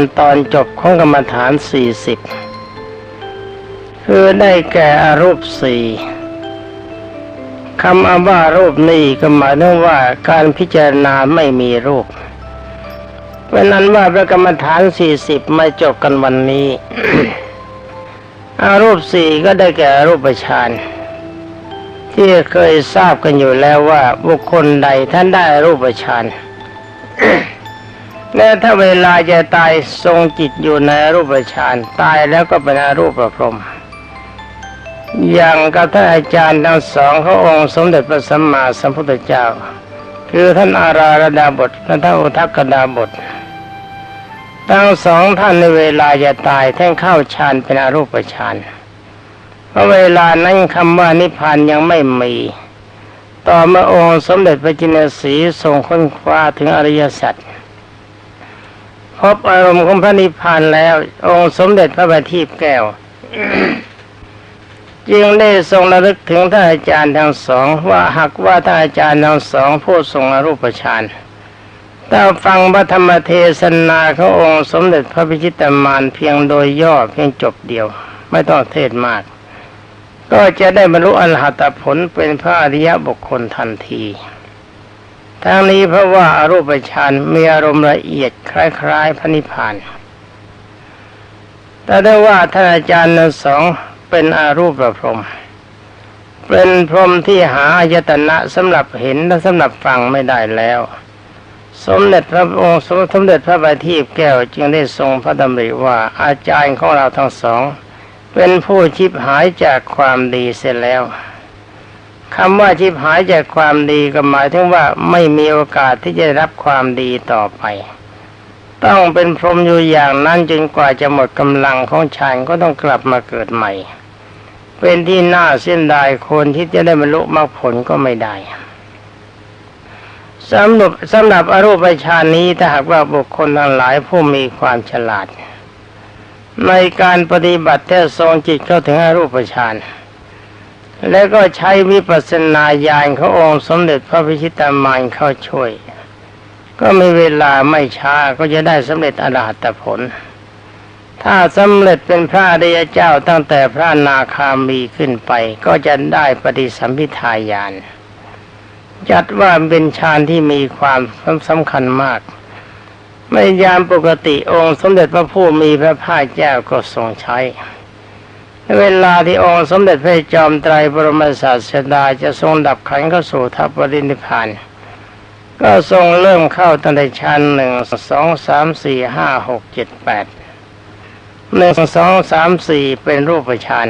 กันตอนจบของกรรมฐานสี่สิบคือได้แก่อารูปสี่คำอว่ารูปนี้ก็หมายถึงว่าการพิจารณาไม่มีรูปเพราะนั้นว่าพระกรรมฐานสี่สิบมาจบกันวันนี้ อารูปสี่ก็ได้แก่อรูปฌานที่เคยทราบกันอยู่แล้วว่าบุคคลใดท่านได้อรูปฌาน และถ้าเวลาจะตายทรงจิตอยู่ในรูปฌานตายแล้วก็เป็นอรูปพรมอย่างกับท่านอาจารย์ทั้งสองเขาองค์สมเด็จพระสัมมาสัมพุทธเจ้า คือท่านอาราระดาบทและท่านอุทักกดาบททั้งสองท่านในเวลาจะตายท่านเข้าฌานเป็นอรูปฌานเพราะเวลานั้นคำว่านิพพานยังไม่มี ต่อเมื่อองค์สมเด็จพระจินสีทรงค้นคว้าถึงอริยสัจ พบอารมณ์ของพระนิพพานแล้ว องค์สมเด็จพระบัณฑิตแก้วจึงได้ทรงระลึกถึงท่านอาจารย์ทั้งสอง ว่าหากว่าท่านอาจารย์ทั้งสองผู้ทรงอรูปฌานถ้าฟังพระธรรมเทศนาขององค์สมเด็จพระพิชิตามานเพียงโดยย่อเพียงจบเดียว ไม่ต้องเทศมาก ก็จะได้บรรลุอรหัตผลเป็นพระอริยบุคคลทันที ทั้งนี้เพราะว่าอารูปฌานมีอารมณ์ละเอียดคล้าย ๆพระนิพพาน แต่ได้ว่าท่านอาจารย์ทั้งสองเป็นอารูปพรมเป็นพรมที่หาอายตนะสำหรับเห็นและสำหรับฟังไม่ได้แล้ว สมเด็จพระองค์สมเด็จพระบัณฑิตแก้วจึงได้ทรงพระดำริว่าอาจารย์ของเราทั้งสอง เป็นผู้ชิบหายจากความดีเสร็จแล้ว คำว่าชิบหายจากความดีก็หมายถึงว่าไม่มีโอกาสที่จะรับความดีต่อไป ต้องเป็นพรหมอยู่อย่างนั้นจนกว่าจะหมดกำลังของฌานก็ต้องกลับมาเกิดใหม่ เป็นที่น่าเส้นดายคนที่จะได้บรรลุมรรคผลก็ไม่ได้สำหรับสำหรับอรูปฌานนี้ถ้าหากว่าบุคคลทั้งหลายผู้มีความฉลาด ในการปฏิบัติแท้ทรงจิตเข้าถึงอรูปฌาน แล้วก็ใช้วิปัสสนาญาณขององค์สมเด็จพระพิชิตามานเข้าช่วย ก็มีเวลาไม่ช้าก็จะได้สำเร็จอรหัตผล ถ้าสำเร็จเป็นพระอริยเจ้าตั้งแต่พระนาคามีขึ้นไป ก็จะได้ปฏิสัมพิทาญาณจัดว่าเป็นฌานที่มีความสำคัญมากไม่ยามปกติองค์สมเด็จพระผู้มีพระภาคเจ้าก็ทรงใช้ เวลาที่องค์สมเด็จพระจอมไตรบรมศาสดาจะทรงดับขันเข้าสู่ทัพปรินิพพานก็ทรงเริ่มเข้าตั้งแต่ชั้นหนึ่งสองสามสี่ห้าหกเจ็ดแปดหนึ่งสองสามสี่เป็นรูปฌาน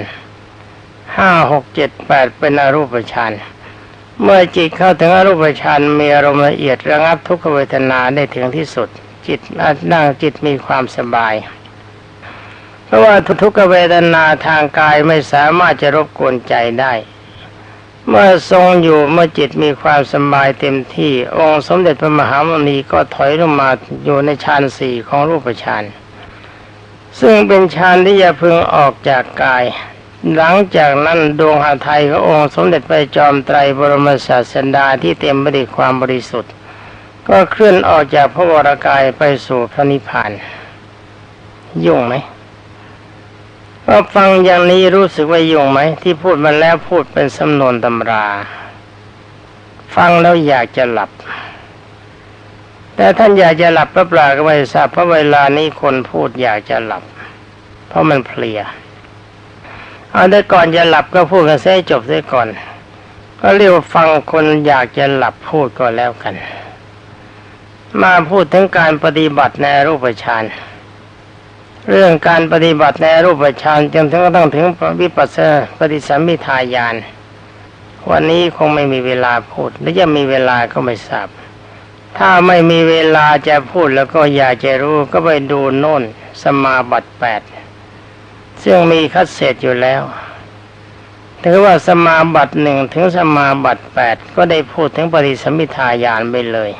ห้าหกเจ็ดแปดเป็นอรูปฌานเมื่อจิตเข้าถึงอรูปฌานมีอารมณ์ละเอียดระงับทุกขเวทนาได้ถึงที่สุด จิตนั่งจิตมีความสบาย เพราะว่าทุกขเวทนาทางกายไม่สามารถจะรบกวนใจได้ เมื่อทรงอยู่เมื่อจิตมีความสบายเต็มที่องค์สมเด็จพระมหามุนีก็ถอยลงมาอยู่ในฌานสี่ของรูปฌานซึ่งเป็นฌานที่จะพึงออกจากกาย หลังจากนั้นดวงหาไทยขององค์สมเด็จพระจอมไตรบรมศาสดาที่เต็มไปด้วยความบริสุทธิ์ ก็เคลื่อนออกจากพระวรากายไปสู่พระนิพพานยุ่งไหม ก็ฟังอย่างนี้รู้สึกว่ายุ่งไหม ที่พูดมาแล้วพูดเป็นสำนวนตำรา ฟังแล้วอยากจะหลับ แต่ท่านอยากจะหลับพระปลาก็ไม่ทราบเพราะเวลานี้คนพูดอยากจะหลับ เพราะมันเพลียเอาแต่ก่อนจะหลับก็พูดกันเสียจบเสียก่อน ก็เรียกว่าฟังคนอยากจะหลับพูดก็แล้วกัน มาพูดถึงการปฏิบัติในรูปฌาน เรื่องการปฏิบัติในรูปฌานจนถึงต้องถึงวิปัสสนาปฏิสัมมิทายาน วันนี้คงไม่มีเวลาพูด และจะมีเวลาก็ไม่ทราบ ถ้าไม่มีเวลาจะพูดแล้วก็อยากจะรู้ก็ไปดูโน่นสมาบัติแปดซึ่งมีคัดเศษอยู่แล้ว ถือว่าสมาบัติหนึ่งถึงสมาบัติแปดก็ได้พูดถึงปฏิสัมมิทายานไปเลย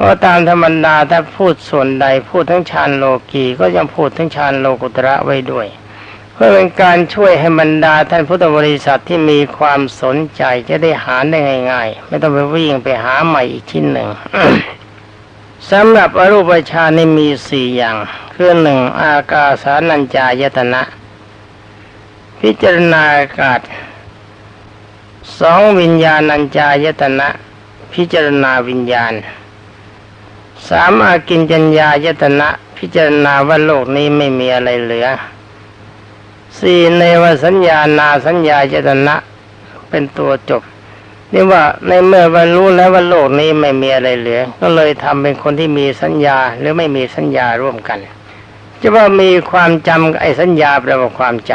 เพราะตามธรรมดาถ้าพูดส่วนใดพูดทั้งฌานโลกีก็ยังพูดทั้งฌานโลกุตระไว้ด้วย เพื่อเป็นการช่วยให้บรรดาท่านพุทธบริษัทที่มีความสนใจจะได้หาได้ง่าย ๆ ไม่ต้องไปวิ่งไปหาใหม่อีกชิ้นหนึ่งสำหรับอรูปฌานนี่มีสี่อย่าง คือคือหนึ่งอากาสานัญจายตนะ พิจารณาอากาศสองวิญญาณัญจายตนะ พิจารณาวิญญาณ สามอากินจัญญายตนะ พิจารณาว่าโลกนี้ไม่มีอะไรเหลือสี่ในวสัญญานาสัญญายตนะ เป็นตัวจบนี่ว่าในเมื่อบรรลุแล้วว่าโลกนี้ไม่มีอะไรเหลือ ก็เลยทำเป็นคนที่มีสัญญาหรือไม่มีสัญญาร่วมกัน จะว่ามีความจำไอ้สัญญาแปลว่าความจ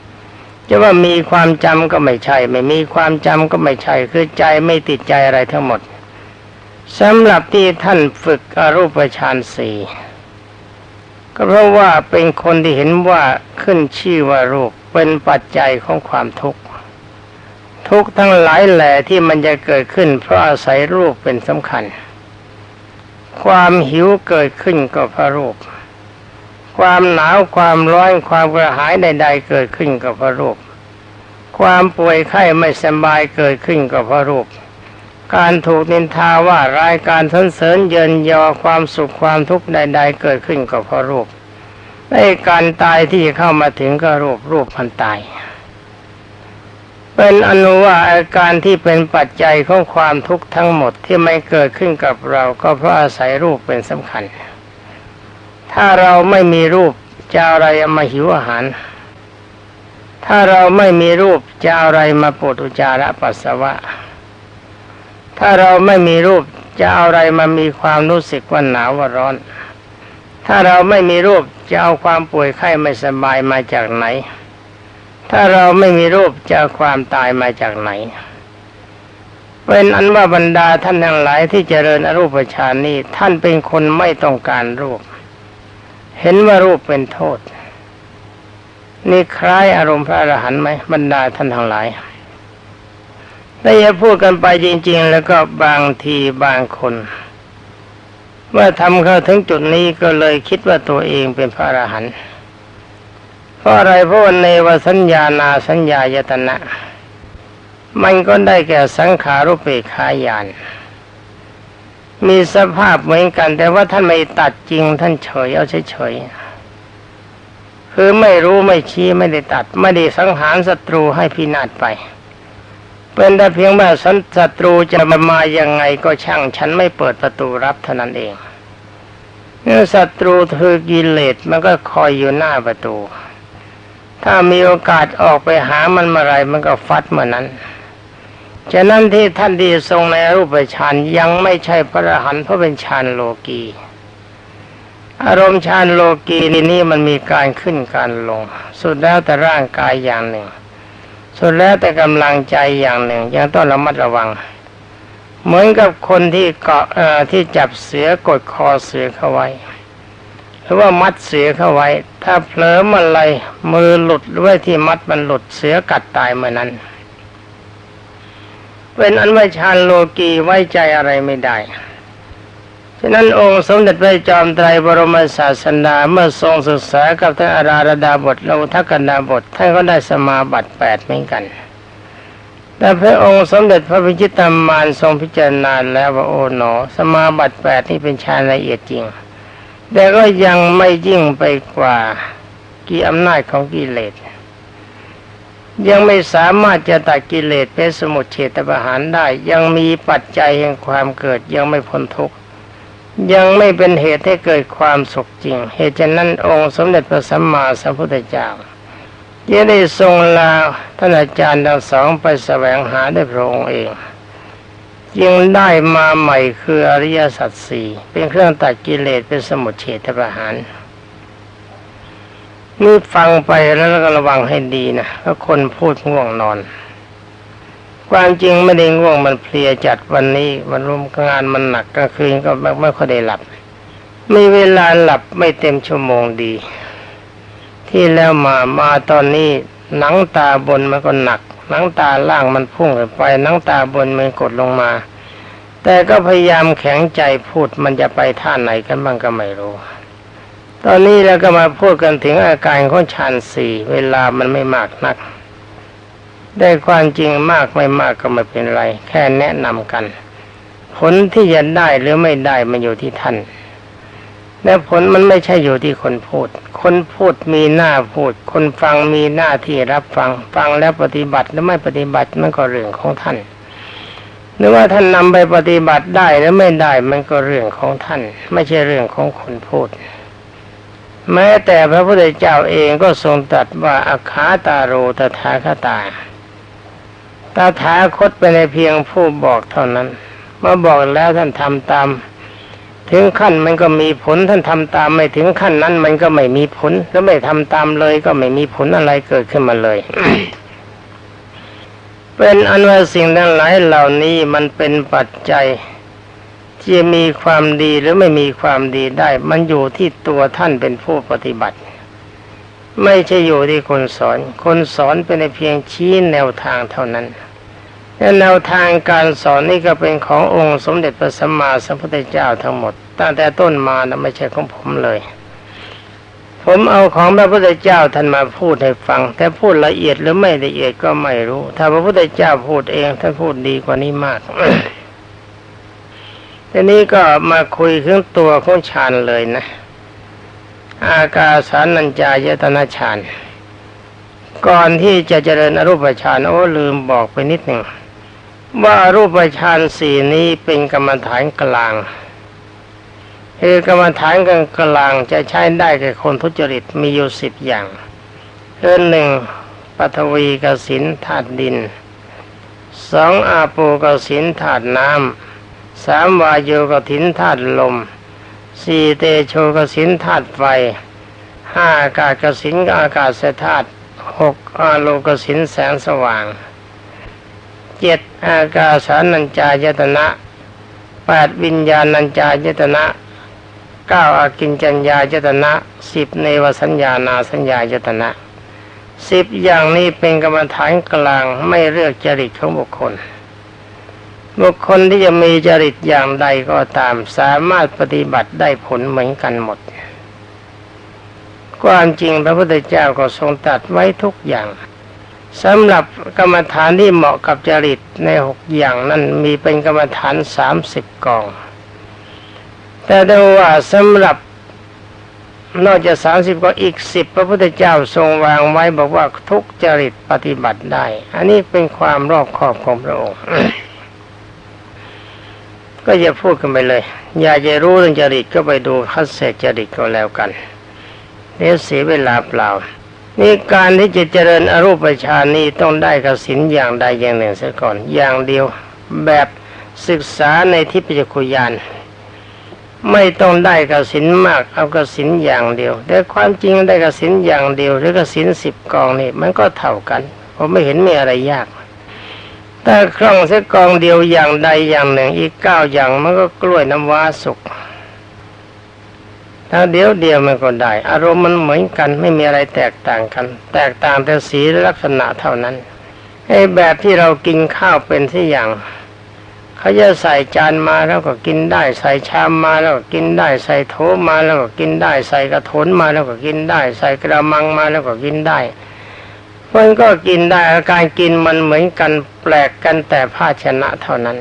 ำจะว่ามีความจำก็ไม่ใช่ ไม่มีความจำก็ไม่ใช่ คือใจไม่ติดใจอะไรทั้งหมด สำหรับที่ท่านฝึกอรูปฌานสี่ก็เพราะว่าเป็นคนที่เห็นว่าขึ้นชื่อว่ารูปเป็นปัจจัยของความทุกข์ทุกทั้งหลายแหล่ที่มันจะเกิดขึ้น เพราะอาศัยรูปเป็นสำคัญ ความหิวเกิดขึ้นก็เพราะรูป ความหนาวความร้อนความกระหายใด ๆ เกิดขึ้นก็เพราะรูป ความป่วยไข้ไม่สบายเกิดขึ้นก็เพราะรูป การถูกนินทาว่ารายการสรรเสริญเยินยอความสุขความทุกข์ใด ๆ เกิดขึ้นก็เพราะรูปในการตายที่เข้ามาถึงก็รูปรูปพันตาย เป็นอนุว่าอาการที่เป็นปัจจัยของความทุกข์ทั้งหมดที่ไม่เกิดขึ้นกับเราก็เพราะอาศัยรูปเป็นสำคัญ ถ้าเราไม่มีรูปจะอะไรมาหิวอาหาร ถ้าเราไม่มีรูปจะอะไรมาปวดอุจจาระปัสสาวะ ถ้าเราไม่มีรูปจะเอาอะไรมามีความรู้สึกว่าหนาวว่าร้อน ถ้าเราไม่มีรูปจะเอาความป่วยไข้ไม่สบายมาจากไหน ถ้าเราไม่มีรูปจะเอาความตายมาจากไหนเป็นอันว่าบรรดาท่านทั้งหลายที่เจริญอรูปฌานนี้ท่านเป็นคนไม่ต้องการรูป เห็นว่ารูปเป็นโทษ นี่คล้ายอารมณ์พระอรหันต์ไหมบรรดาท่านทั้งหลาย แต่อย่าพูดกันไปจริง ๆ แล้วก็บางทีบางคนเมื่อทำเข้าถึงจุดนี้ก็เลยคิดว่าตัวเองเป็นพระอรหันต์เพราะอะไรเพราะในวสัญญานาสัญญายตนะ มันก็ได้แก่สังขารุปเปกขายาน มีสภาพเหมือนกัน แต่ว่าท่านไม่ตัดจริงท่านเฉยเอาเฉยๆคือไม่รู้ไม่ชี้ไม่ได้ตัด ไม่ได้สังหารศัตรูให้พินาศไป เป็นแต่เพียงว่าศัตรูจะมามายังไงก็ช่างฉันไม่เปิดประตูรับเท่านั้นเองเนื่อศัตรูคือกิเลสมันก็คอยอยู่หน้าประตู ถ้ามีโอกาสออกไปหามันเมื่อไรมันก็ฟัดเมื่อนั้นฉะนั้นที่ท่านที่ทรงในรูปฌานยังไม่ใช่พระอรหันต์เพราะเป็นฌานโลกีอารมณ์ฌานโลกีนี่นี่มันมีการขึ้นการลง สุดแล้วแต่ร่างกายอย่างหนึ่ง สุดแล้วแต่กำลังใจอย่างหนึ่ง ยังต้องระมัดระวัง เหมือนกับคนที่เกาะเอ่อที่จับเสือกดคอเสือเข้าไว้ หรือว่ามัดเสือเข้าไว้ ถ้าเผลอเมื่อไรมือหลุดหรือว่าที่มัดมันหลุดเสือกัดตายเมื่อนั้น เป็นอันว่าฌานโลกีไว้ใจอะไรไม่ได้ ฉะนั้นองค์สมเด็จพระจอมไตรบรมศาสดาเมื่อทรงศึกษากับท่านอาราธดาบทและอุทกนาบทท่านก็ได้สมาบัติแปดเหมือนกัน แต่พระองค์สมเด็จพระพิชิตามานทรงพิจารณาแล้วว่าโอ๋หนอ สมาบัติแปดนี่เป็นฌานละเอียดจริง แต่ก็ยังไม่ยิ่งไปกว่ากี่อำนาจของกิเลสยังไม่สามารถจะตัดกิเลสเป็นสมุทเฉตประหารได้ ยังมีปัจจัยแห่งความเกิดยังไม่พ้นทุกข์ ยังไม่เป็นเหตุให้เกิดความสุขจริง เหตุฉะนั้นองค์สมเด็จพระสัมมาสัมพุทธเจ้าจะได้ทรงลาท่านอาจารย์ทั้งสองไปแสวงหาได้พระองค์เองจึงได้มาใหม่คืออริยสัจสี่เป็นเครื่องตัดกิเลสเป็นสมุทเฉทประหารนี่ฟังไปแล้วก็ระวังให้ดีนะเพราะคนพูดง่วงนอน ความจริงไม่ได้ง่วงมันเพลียจัดวันนี้มันรุมงานมันหนักกลางคืนก็ไม่ไม่ค่อยได้หลับ มีเวลาหลับไม่เต็มชั่วโมงดี ที่แล้วมามาตอนนี้หนังตาบนมันก็หนัก หนังตาล่างมันพุ่งไปหนังตาบนมันกดลงมา แต่ก็พยายามแข็งใจพูดมันจะไปท่าไหนกันบ้างก็ไม่รู้ ตอนนี้เราก็มาพูดกันถึงอาการของฌานสี่เวลามันไม่มากนัก ได้ความจริงมากไม่มากก็ไม่เป็นไร แค่แนะนำกัน ผลที่จะได้หรือไม่ได้มันอยู่ที่ท่านและผลมันไม่ใช่อยู่ที่คนพูด คนพูดมีหน้าพูด คนฟังมีหน้าที่รับฟัง ฟังแล้วปฏิบัติหรือไม่ปฏิบัติมันก็เรื่องของท่าน หรือว่าท่านนำไปปฏิบัติได้หรือไม่ได้มันก็เรื่องของท่าน ไม่ใช่เรื่องของคนพูด แม้แต่พระพุทธเจ้าเองก็ทรงตรัสว่าอาคาตาโรตถาคตาต ถาคตเป็นเพียงผู้บอกเท่านั้น เมื่อบอกแล้วท่านทำตาม ถึงขั้นมันก็มีผลท่านทำตามไม่ถึงขั้นนั้นมันก็ไม่มีผลแล้วไม่ทำตามเลยก็ไม่มีผลอะไรเกิดขึ้นมาเลย เป็นอันว่าสิ่งทั้งหลายเหล่านี้มันเป็นปัจจัยที่มีความดีหรือไม่มีความดีได้ มันอยู่ที่ตัวท่านเป็นผู้ปฏิบัติ ไม่ใช่อยู่ที่คนสอน คนสอนเป็นเพียงชี้แนวทางเท่านั้น และแนวทางการสอนนี่ก็เป็นขององค์สมเด็จพระสัมมาสัมพุทธเจ้าทั้งหมด ตั้งแต่ต้นมานะไม่ใช่ของผมเลย ผมเอาของพระพุทธเจ้าท่านมาพูดให้ฟัง แต่พูดละเอียดหรือไม่ละเอียดก็ไม่รู้ ถ้าพระพุทธเจ้าพูดเองท่านพูดดีกว่านี้มากทีนี้ก็มาคุยถึงตัวของฌานเลยนะ อากาสานัญจายตนะฌานก่อนที่จะเจริญอรูปฌานโอ้ลืมบอกไปนิดหนึ่ง ว่ารูปฌานสี่นี้เป็นกรรมฐานกลางคือกรรมฐานกลางกลางจะใช้ได้แก่คนทุจริตมีอยู่สิบอย่างคือหนึ่งปัทวีกสินธาตุดินสองอาโปกสินธาตุน้ำสามวายโยกถินธาตุลมสี่เตโชกสินธาตุไฟห้าอากาศกสินอากาศธาตุหกอาโลกสินแสงสว่าง เจ็ดอากาสานัญจายตนะแปดวิญญาณัญจายตนะเก้าอากินจัญญายตนะสิบเนวสัญญานาสัญญายตนะสิบอย่างนี้เป็นกรรมฐานกลางไม่เลือกจริตของบุคคล บุคคลที่จะมีจริตอย่างใดก็ตามสามารถปฏิบัติได้ผลเหมือนกันหมด ความจริงพระพุทธเจ้าก็ทรงตัดไว้ทุกอย่าง สำหรับกรรมฐานที่เหมาะกับจริตในหกอย่างนั้นมีเป็นกรรมฐานสามสิบกอง แต่ดูว่าสำหรับนอกจากสามสิบก็อีกสิบพระพุทธเจ้าทรงวางไว้บอกว่าทุกจริตปฏิบัติได้ อันนี้เป็นความรอบคอบของพระองค์ ก็อย่าพูดกันไปเลย อยากจะรู้เรื่องจริตก็ไปดูคัดเศษจริตก็แล้วกันเดี๋ยวเสียเวลาเปล่า นี่การที่จะเจริญอรูปฌานนี้ต้องได้กสินอย่างใดอย่างหนึ่งเสียก่อน อย่างเดียวแบบศึกษาในทิพยคุยานไม่ต้องได้กสินมากเอากสินอย่างเดียว แต่ความจริงได้กสินอย่างเดียว หรือกสินสิบกองนี่มันก็เท่ากันผมไม่เห็นมีอะไรยากแต่คล่องเสียกองเดียวอย่างใดอย่างหนึ่งอีกเก้าอย่างมันก็กล้วยน้ำว้าสุก ถ้าเดียวเดียวมันก็ได้ อารมณ์มันเหมือนกันไม่มีอะไรแตกต่างกัน แตกต่างแต่สีละลักษณะเท่านั้นไอ้แบบที่เรากินข้าวเป็นที่อย่างเขาจะใส่จานมาแล้วก็กินได้ ใส่ชามมาแล้วก็กินได้ ใส่โถมาแล้วก็กินได้ ใส่กระโถนมาแล้วก็กินได้ ใส่กระมังมาแล้วก็กินได้มันก็กินได้อาการกินมันเหมือนกันแปลกกันแต่ภาชนะเท่านั้น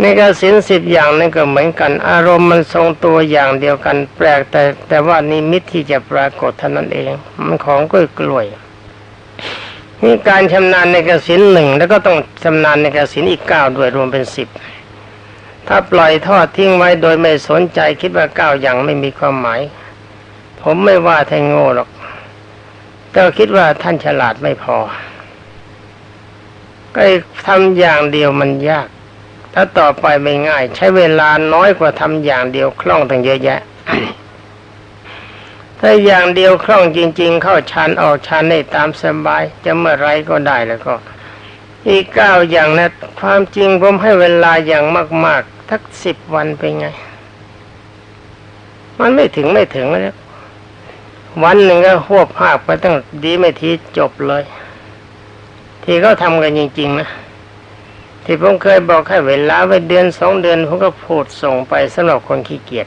ในกสินสิบอย่างนั่นก็เหมือนกัน อารมณ์มันทรงตัวอย่างเดียวกัน แปลกแต่แต่ว่านิมิตที่จะปรากฏเท่านั้นเอง มันของกล้วยกล้วยนี่การชำนาญในกสินหนึ่งแล้วก็ต้องชำนาญในกสินอีกเก้าด้วยรวมเป็นสิบถ้าปล่อยทอดทิ้งไว้โดยไม่สนใจคิดว่าเก้าอย่างไม่มีความหมาย ผมไม่ว่าท่านโง่หรอกแต่คิดว่าท่านฉลาดไม่พอก็ทำอย่างเดียวมันยาก ถ้าต่อไปไม่ง่าย ใช้เวลาน้อยกว่าทำอย่างเดียวคล่องตั้งเยอะแยะ ถ้าอย่างเดียวคล่องจริง ๆ เข้าฌานออกฌานได้ตามสบาย จะเมื่อไรก็ได้แล้วก็ อีกเก้าอย่างนะความจริงผมให้เวลาอย่างมาก ๆ ทักสิบวันไปไง มันไม่ถึงไม่ถึงแล้ววันหนึ่งก็หวบภาคไปตั้งดีไม่ทีจบเลย ที่เขาทำกันจริง ๆ นะ ที่ผมเคยบอกให้เวลาไว้เดือนสองเดือนผมก็พูดส่งไปสำหรับคนขี้เกียจ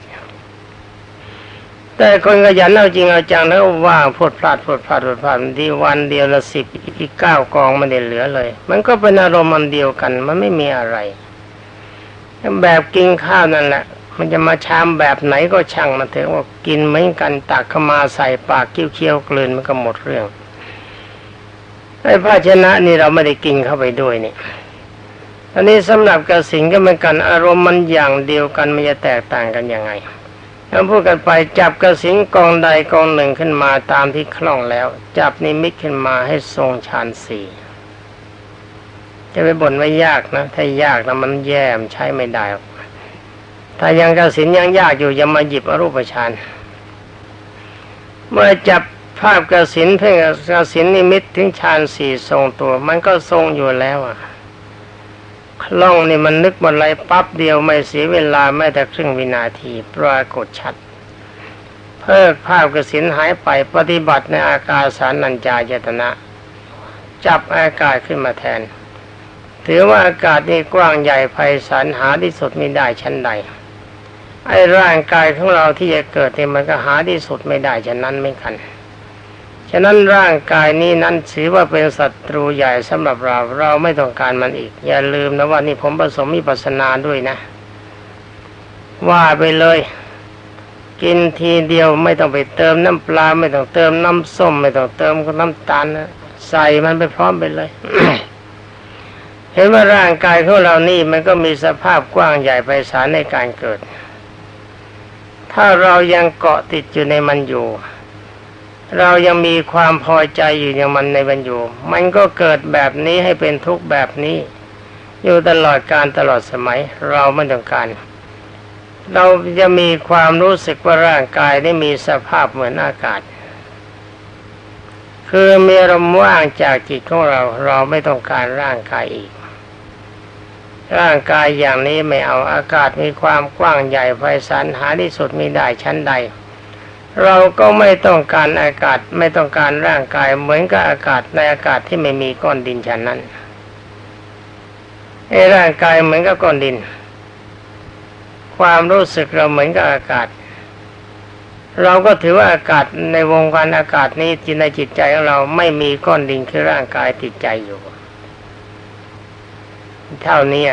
แต่คนขยันเอาจริงเอาจังแล้วว่างพูดพลาดพูดพลาดพูดพลาดที่วันเดียวละสิบอีกเก้ากองมันได้เหลือเลย มันก็เป็นอารมณ์มันเดียวกัน มันไม่มีอะไร แบบกินข้าวนั่นแหละ มันจะมาชามแบบไหนก็ช่างมันเถอะว่ากินเหมือนกันตักเข้ามาใส่ปากเคี้ยวๆกลืนมันก็หมดเรื่องไอ้ภาชนะนี่เราไม่ได้กินเข้าไปด้วยนี่ อันนี้สำหรับกระสิงก็เหมือนกันอารมณ์มันอย่างเดียวกันมันจะแตกต่างกันยังไงถ้าพูดกันไปจับกระสิงกองใดกองหนึ่งขึ้นมาตามที่คล่องแล้ว จับนิมิตขึ้นมาให้ทรงฌานสี่จะไปบ่นว่ายากนะถ้ายากแล้วมันแย่มใช้ไม่ได้ถ้ายังกระสินยังยากอยู่อย่ามาหยิบอรูปฌานเมื่อจับภาพกระสินเพ่งกระสินนิมิตถึงฌานสี่ทรงตัว มันก็ทรงอยู่แล้วอะ คล่องนี่มันนึกหมดไรปั๊บเดียวไม่เสียเวลาแม้แต่ครึ่งวินาทีปรากฏชัด เพิกภาพกสินหายไปปฏิบัติในอากาศสารนัญจายตนะ จับอากาศขึ้นมาแทน ถือว่าอากาศนี่กว้างใหญ่ไพศาลหาที่สุดไม่ได้ชั้นใดไอ้ร่างกายของเราที่จะเกิดเนี่ยมันก็หาที่สุดไม่ได้ฉะนั้นไม่กัน ฉะนั้นร่างกายนี้นั้นถือว่าเป็นศัตรูใหญ่สำหรับเรา เราไม่ต้องการมันอีก อย่าลืมนะว่านี่ผมผสมมีปัสนาด้วยนะ ว่าไปเลย กินทีเดียวไม่ต้องไปเติมน้ำปลา ไม่ต้องเติมน้ำส้ม ไม่ต้องเติมน้ำตาลนะใส่มันไปพร้อมไปเลย เห็นว่าร่างกายของเรานี่มันก็มีสภาพกว้างใหญ่ไพศาลในการเกิด ถ้าเรายังเกาะติดอยู่ในมันอยู่ เรายังมีความพอใจอยู่อย่างมันในมันอยู่มันก็เกิดแบบนี้ให้เป็นทุกข์แบบนี้ อยู่ตลอดการตลอดสมัย เราไม่ต้องการ เราจะมีความรู้สึกว่าร่างกายได้มีสภาพเหมือนอากาศ คือมีลมว่างจากจิตของเราเราไม่ต้องการร่างกายอีก ร่างกายอย่างนี้ไม่เอาอากาศมีความกว้างใหญ่ไพศาลหาที่สุดม่ได้ชั้นใด เราก็ไม่ต้องการอากาศไม่ต้องการร่างกายเหมือนกับอากาศในอากาศที่ไม่มีก้อนดินฉันนั้นไอ้ร่างกายเหมือนกับก้อนดิน ความรู้สึกเราเหมือนกับอากาศ เราก็ถือว่าอากาศในวงการอากาศนี้จิตในจิตใจของเราไม่มีก้อนดินคือร่างกายติดใจอยู่ เท่านี้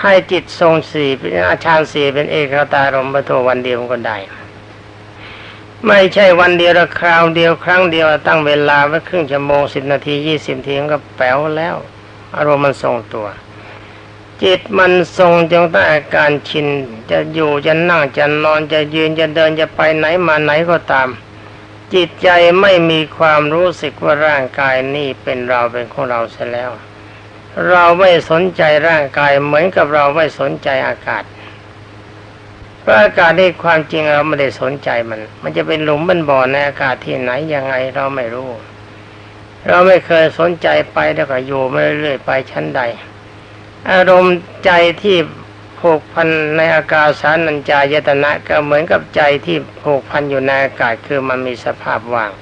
ให้จิตทรงสี่เป็นอาชานสี่เป็นเอกตารมณ์ปโทวันเดียวก็ได้ ไม่ใช่วันเดียวละคราวเดียวครั้งเดียวตั้งเวลาไว้ครึ่งชั่วโมงสิบนาทียี่สิบนาทีก็แป๋วแล้ว อารมณ์มันทรงตัว จิตมันทรงจงตั้งอาการชิน จะอยู่จะนั่งจะนอนจะยืนจะเดินจะไปไหนมาไหนก็ตาม จิตใจไม่มีความรู้สึกว่าร่างกายนี่เป็นเราเป็นของเราเสียแล้ว เราไม่สนใจร่างกายเหมือนกับเราไม่สนใจอากาศ พราะอากาศนี่ความจริงเราไม่ได้สนใจมัน มันจะเป็นหลุมเป็นบ่อในอากาศที่ไหนยังไงเราไม่รู้ เราไม่เคยสนใจไปแล้วก็อยู่ไม่เรื่อยไปชั้นใด อารมณ์ใจที่ผูกพันในอากาศสานัญจายตนะก็เหมือนกับใจที่ผูกพันอยู่ในอากาศคือมันมีสภาพว่าง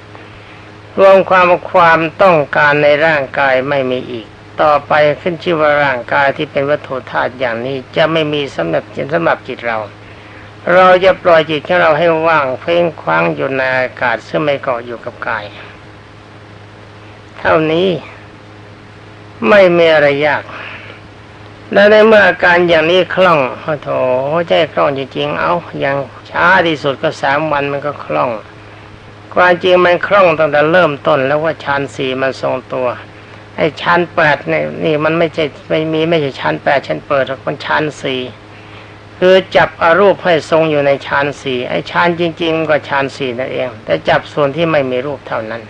รวมความความต้องการในร่างกายไม่มีอีก ต่อไปขึ้นชื่อว่าร่างกายที่เป็นวัตถุธาตุอย่างนี้จะไม่มีสำหรับจิตสำหรับจิตเรา เราจะปล่อยจิตของเราให้ว่างเพ่งคว้างอยู่ในอากาศซึ่งไม่เกาะอยู่กับกาย เท่านี้ไม่มีอะไรยาก และในเมื่ออาการอย่างนี้คล่องโอ้โถใจคล่องจริงๆ เอาอย่างช้าที่สุดก็สามวันมันก็คล่อง ความจริงมันคล่องตั้งแต่เริ่มต้น แล้วว่าชั้นสี่มันทรงตัว ไอ้ชั้นแปดเนี่ยนี่มันไม่ใช่ไม่มีไม่ใช่ชั้นแปดชั้นเปิดหรอกมันชั้นสี่ คือจับอรูปให้ทรงอยู่ในชั้นสี่ไอ้ชั้นจริงๆมันก็ชั้นสี่นั่นเอง แต่จับส่วนที่ไม่มีรูปเท่านั้น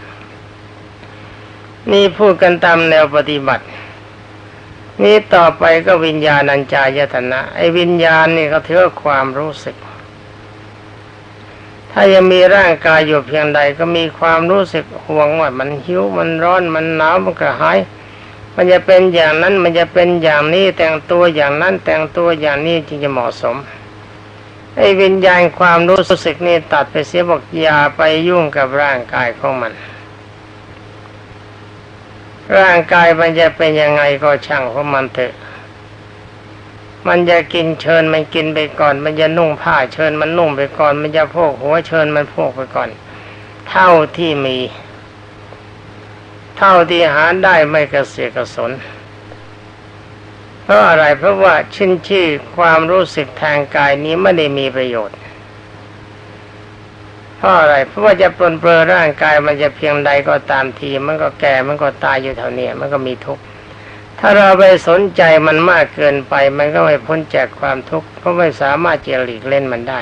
นี่พูดกันตามแนวปฏิบัติ นี่ต่อไปก็วิญญาณัญจายตนะ ไอ้วิญญาณนี่ก็ถือว่าความรู้สึก ถ้ายังมีร่างกายอยู่เพียงใดก็มีความรู้สึกห่วงว่ามันหิวมันร้อนมันหนาวมันกระหาย มันจะเป็นอย่างนั้นมันจะเป็นอย่างนี้แต่งตัวอย่างนั้นแต่งตัวอย่างนี้จึงจะเหมาะสมไอ้วิญญาณความรู้สึกนี่ตัดไปเสียบอกอย่าไปยุ่งกับร่างกายของมัน ร่างกายมันจะเป็นยังไงก็ช่างของมันเถอะ มันจะกินเชิญมันกินไปก่อน มันจะนุ่งผ้าเชิญมันนุ่งไปก่อน มันจะพกหัวเชิญมันพกไปก่อน เท่าที่มี เท่าที่หาได้ไม่กระเสียกระสน เพราะอะไรเพราะว่าชื่นชื่อความรู้สึกทางกายนี้ไม่ได้มีประโยชน์เพราะอะไรเพราะว่าจะปลนเปลือร่างกายมันจะเพียงใดก็ตามที มันก็แก่มันก็ตายอยู่เท่านี้มันก็มีทุกข์ถ้าเราไปสนใจมันมากเกินไป มันก็ไม่พ้นจากความทุกข์เพราะไม่สามารถจะหลีกเล่นมันได้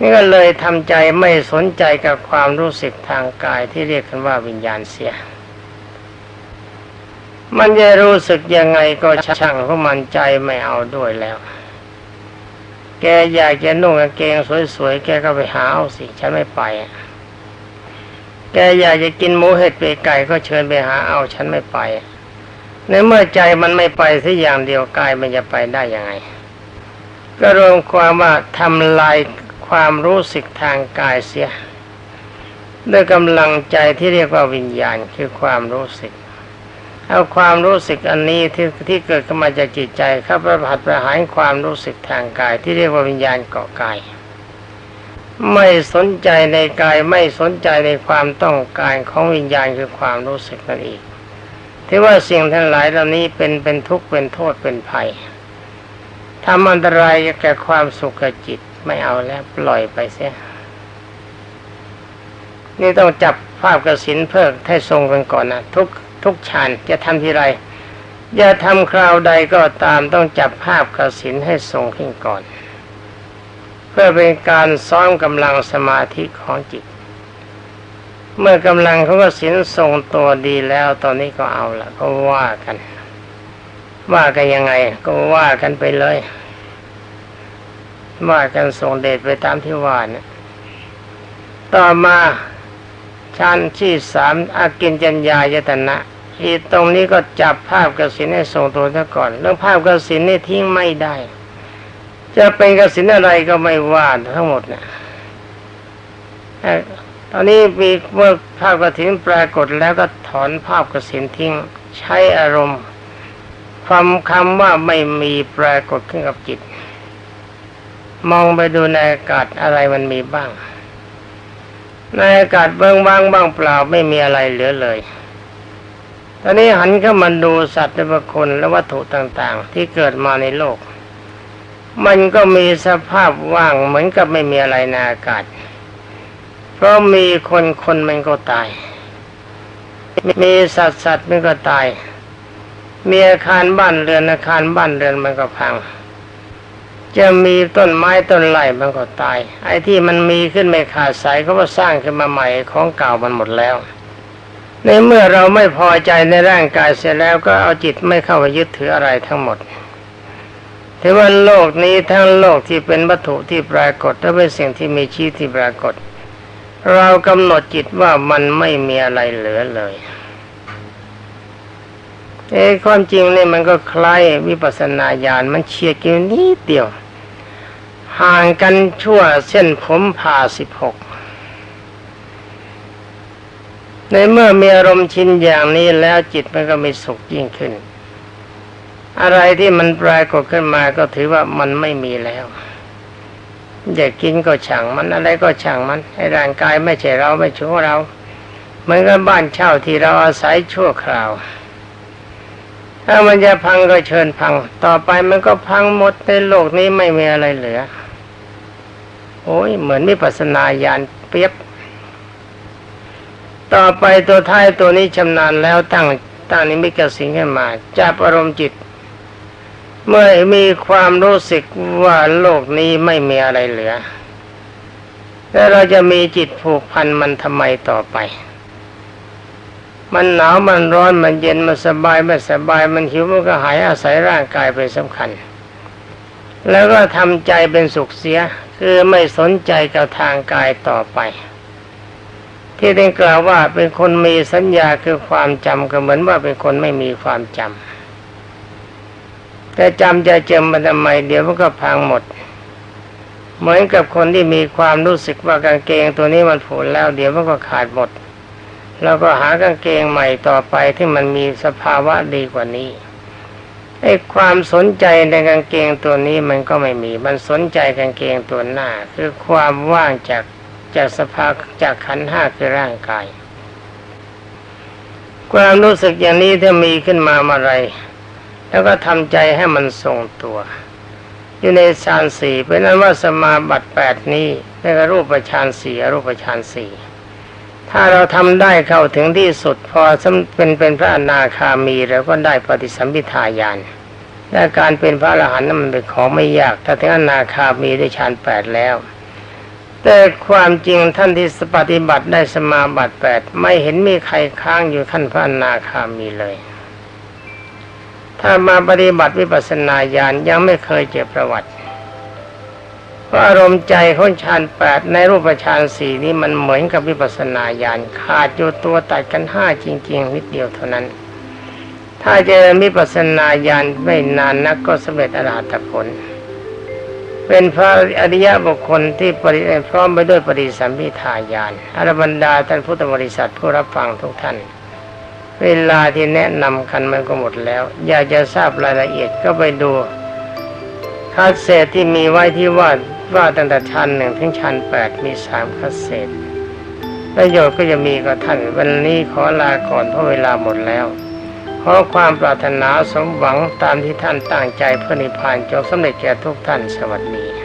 นี่ก็เลยทำใจไม่สนใจกับความรู้สึกทางกายที่เรียกกันว่าวิญญาณเสีย มันจะรู้สึกยังไงก็ช่างเพราะมันใจไม่เอาด้วยแล้ว แกอยากจะนุ่งกางเกงสวยๆ แกก็ไปหาเอาสิฉันไม่ไป แกอยากจะกินหมูเห็ดเป็ดไก่ก็เชิญไปหาเอาฉันไม่ไป ในเมื่อใจมันไม่ไปสักอย่างเดียวกายมันจะไปได้ยังไง ก็รวมความว่าทำลายความรู้สึกทางกายเสีย ด้วยกำลังใจที่เรียกว่าวิญญาณคือความรู้สึก เอาความรู้สึกอันนี้ที่ที่เกิดขึ้นมาจากจิตใจเข้าไปผัดประหารความรู้สึกทางกาย ที่เรียกว่าวิญญาณเกาะกาย ไม่สนใจในกายไม่สนใจในความต้องการของวิญญาณคือความรู้สึกนั่นเองที่ว่าสิ่งทั้งหลายเหล่านี้เป็นเป็นทุกข์เป็นโทษเป็นภัยทำอันตรายแก่ความสุขจิตไม่เอาแล้วปล่อยไปเสียนี่ต้องจับภาพกระสินเพิกให้ทรงกันก่อนนะทุก ทุกฌานจะทำทีไรอย่าทำคราวใดก็ตามต้องจับภาพกสินให้ทรงขึ้นก่อน เพื่อเป็นการซ้อมกำลังสมาธิของจิต เมื่อกำลังเขาก็สินทรงตัวดีแล้วตอนนี้ก็เอาละก็ว่ากัน ว่ากันยังไง ก็ว่ากันไปเลย ว่ากันส่งเดชไปตามที่ว่าเนี่ยต่อมาชั้นที่สามอากินจัญญายตนะ อีตรงนี้ก็จับภาพกสินให้ทรงตัวซะก่อนเรื่องภาพกสินนี่ทิ้งไม่ได้ จะเป็นกสินอะไรก็ไม่ว่าทั้งหมดเนี่ยตอนนี้มีเมื่อภาพกสินปรากฏแล้วก็ถอนภาพกสินทิ้ง ใช้อารมณ์ ความคำว่าไม่มีปรากฏขึ้นกับจิต มองไปดูในอากาศอะไรมันมีบ้าง ในอากาศเบื้องว่างบ้างเปล่าไม่มีอะไรเหลือเลย ตอนนี้หันเข้ามาดูสัตว์และบุคคลและวัตถุต่างๆ ที่เกิดมาในโลก มันก็มีสภาพว่างเหมือนกับไม่มีอะไรในอากาศ เพราะมีคนคนมันก็ตาย มีสัตว์สัตว์มันก็ตาย มีอาคารบ้านเรือนอาคารบ้านเรือนมันก็พัง จะมีต้นไม้ต้นไม้มันก็ตาย ไอ้ที่มันมีขึ้นไม่ขาดสายเขาก็สร้างขึ้นมาใหม่ของเก่ามันหมดแล้ว ในเมื่อเราไม่พอใจในร่างกายเสร็จแล้วก็เอาจิตไม่เข้าไปยึดถืออะไรทั้งหมดถือว่าโลกนี้ทั้งโลกที่เป็นวัตถุที่ปรากฏและเป็นสิ่งที่มีชีวิตที่ปรากฏ เรากำหนดจิตว่ามันไม่มีอะไรเหลือเลยเอ้ความจริงเนี่ยมันก็คล้ายวิปัสสนาญาณมันเฉียดกันนิดเดียว ห่างกันชั่วเส้นผมผ่าสิบหก ในเมื่อมีอารมณ์ชินอย่างนี้แล้วจิตมันก็มีสุขยิ่งขึ้น อะไรที่มันปรากฏขึ้นมาก็ถือว่ามันไม่มีแล้วอยากกินก็ช่างมันอะไรก็ช่างมันให้ร่างกายไม่ใช่เราไม่ชั่วเราเหมือนกับบ้านเช่าที่เราอาศัยชั่วคราว ถ้ามันจะพังก็เชิญพัง ต่อไปมันก็พังหมดในโลกนี้ไม่มีอะไรเหลือ โอ้ยเหมือนมีปัสนาญาณเปียบ ต่อไปตัวท้ายตัวนี้ชำนาญแล้วตั้งตั้งนี้มิกสิงขึ้นมาจับอารมณ์จิต เมื่อมีความรู้สึกว่าโลกนี้ไม่มีอะไรเหลือ แล้วเราจะมีจิตผูกพันมันทำไมต่อไป มันหนาวมันร้อนมันเย็นมันสบายไม่สบายมันหิวมันก็หายอาศัยร่างกายเป็นสำคัญ แล้วก็ทำใจเป็นสุขเสียคือไม่สนใจกับทางกายต่อไป ที่ได้กล่าวว่าเป็นคนมีสัญญาคือความจำก็เหมือนว่าเป็นคนไม่มีความจำแต่จำจะจำมันทำไมเดี๋ยวมันก็พังหมด เหมือนกับคนที่มีความรู้สึกว่ากางเกงตัวนี้มันผุแล้ว เดี๋ยวมันก็ขาดหมด แล้วก็หากางเกงใหม่ต่อไปที่มันมีสภาวะดีกว่านี้ไอ้ความสนใจในกางเกงตัวนี้มันก็ไม่มี มันสนใจกางเกงตัวหน้า คือความว่างจาก จากสภาจากขันห้าคือร่างกาย ความรู้สึกอย่างนี้ถ้ามีขึ้นมาเมื่อไร แล้วก็ทำใจให้มันทรงตัว อยู่ในฌานสี่เป็นนั้นว่าสมาบัติแปดนี้เรียกว่ารูปฌานสี่รูปฌานสี่ถ้าเราทำได้เข้าถึงที่สุดพอสำเป็นเป็นพระอนาคามีเราก็ได้ปฏิสัมพิทาญาณและการเป็นพระอรหันต์นั้นมันเป็นของไม่ยาก ถ้าถึงอนาคามีได้ฌานแปดแล้ว แต่ความจริงท่านที่ปฏิบัติได้สมาบัติแปดไม่เห็นมีใครค้างอยู่ขั้นพระนาคามีเลย ถ้ามาปฏิบัติวิปัสสนาญาณยังไม่เคยเจอประวัติเพราะอารมณ์ใจของฌานแปดในรูปฌานสี่นี้มันเหมือนกับวิปัสสนาญาณขาดอยู่ตัวตัดกันห้าจริง ๆ นิดเดียวเท่านั้น ถ้าเจริญวิปัสสนาญาณไม่นานนักก็สำเร็จอรหัตผล เป็นพระอริยบุคคลที่ปริพร้อมไปด้วยปฏิสัมพิทาญาณอรบรรดาท่านพุทธบริษัทผู้รับฟังทุกท่าน เวลาที่แนะนำกันมันก็หมดแล้ว อยากจะทราบรายละเอียดก็ไปดูคาสเซตที่มีไว้ที่ว่าว่าตั้งแต่ชั้นหนึ่งถึงชั้นแปดมีสามคาสเซตประโยชน์ก็จะมีกับท่าน วันนี้ขอลาก่อนเพราะเวลาหมดแล้ว ขอความปรารถนาสมหวังตามที่ท่านตั้งใจเพื่อนิพพานจงสำเร็จแก่ทุกท่านสวัสดี